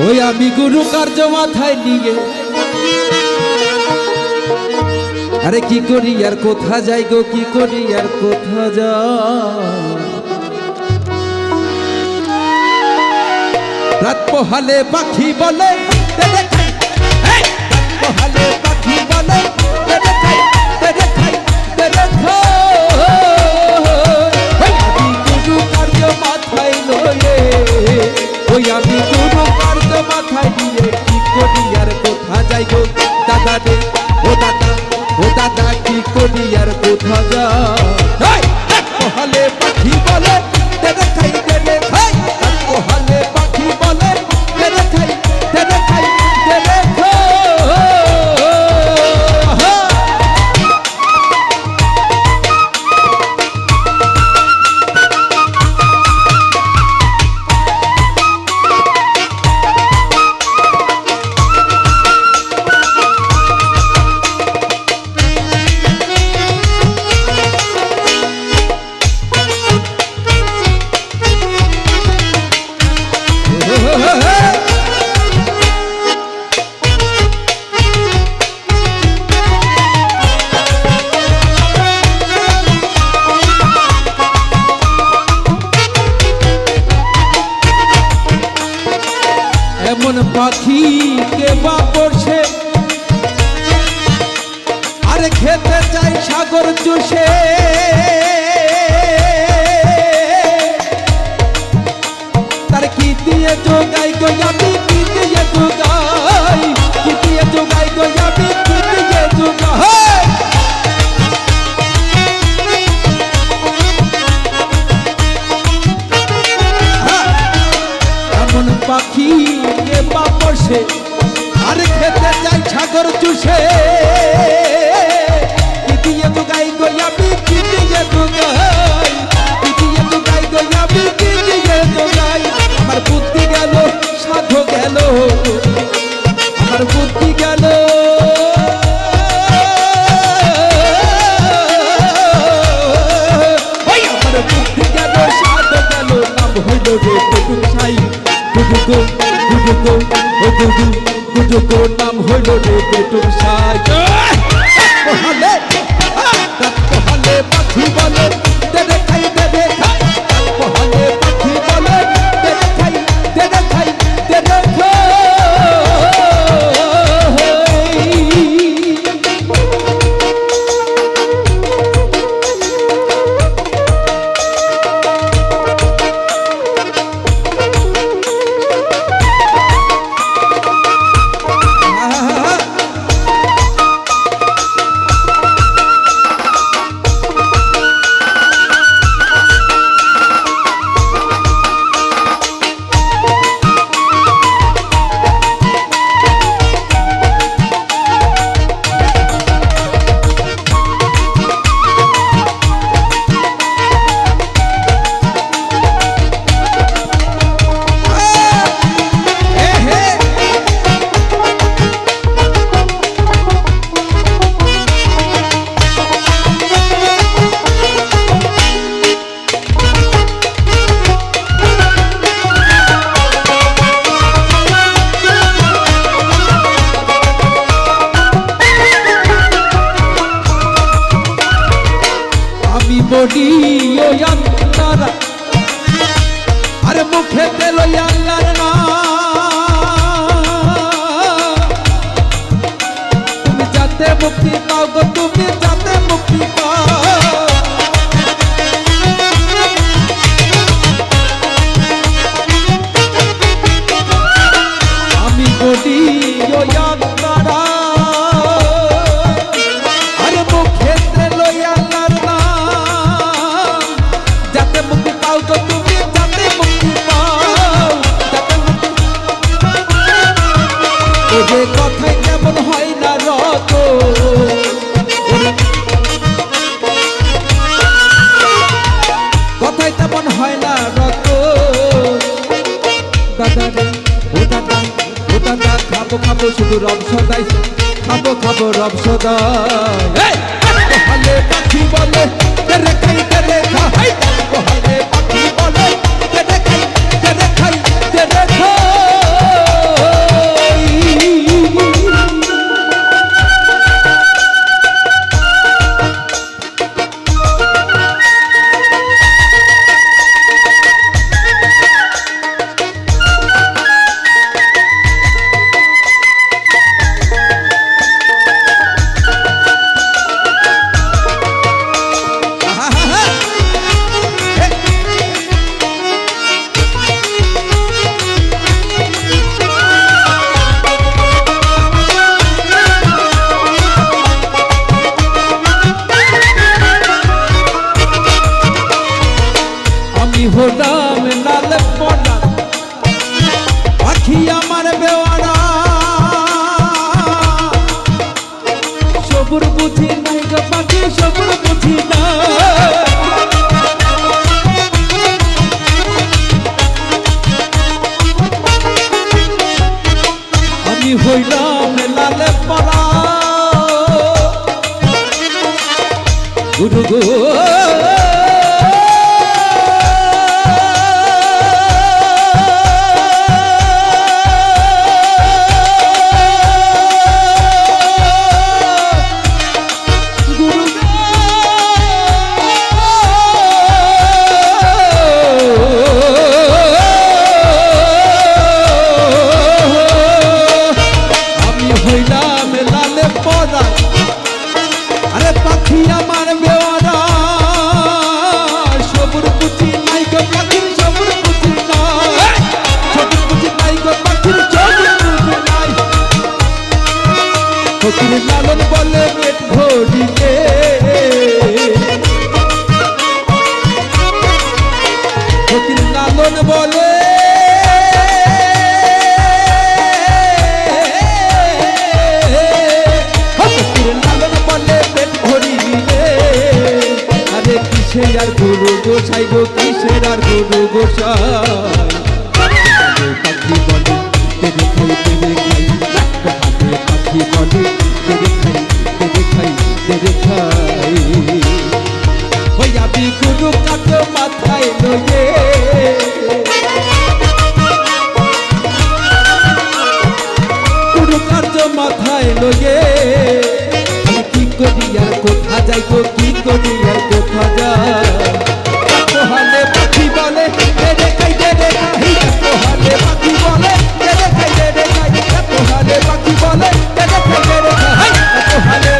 ওই আমি গুরু কার্য মাথায় নিয়ে। আরে কি করি আর কোথা যাই গো, কি করি আর কোথা যা রাত পোহালে পাখি বলে ও দাদা ও দাদা কি করি আর কোথা যা পাখি কে বা পড়ছে আরে খেতে চাই সাগর চষে। তার কি দিয়ে যোগাই গো আমি কি দিয়ে যোগাই পাখি কে বাপসে, আর খেতে চাই সাগর চুষে। দিয়ে যোগাই গয়াবি কি দিয়ে যোগাই কি দিয়ে যোগাই গয়াবি কি দিয়ে যোগাই আমার বুদ্ধি গেল, সাধু গেল। টুকু সাই বলে। আমি বলি ও আল্লাহর আরে মুখে তেল কেমন হয় না রত। কথাই তেমন হয় না রত। দাদা রে, ও খাব খাব শুধু রব সদাই। খাব খাব রব সদাই। পহালে পাখি বলে তেরে হলাম লাল পড়া। পাখি আমার বেওয়ারা সবুর বুঝি নাই গো পাখি, সবুর বুঝি না। আমি হইলাম লাল পড়া। গুরু গো। লালন বলে পেট ভরিলে ফকির লালন বলে কিসের আর গুরু গোসাই গো কিসের আর গুরু গোসাই হালে পাখি বলে রে খাই দে রে খাই এত হালে পাখি বলে রে খাই দে রে খাই এত হালে পাখি বলে রে খাই দে রে খাই এত হালে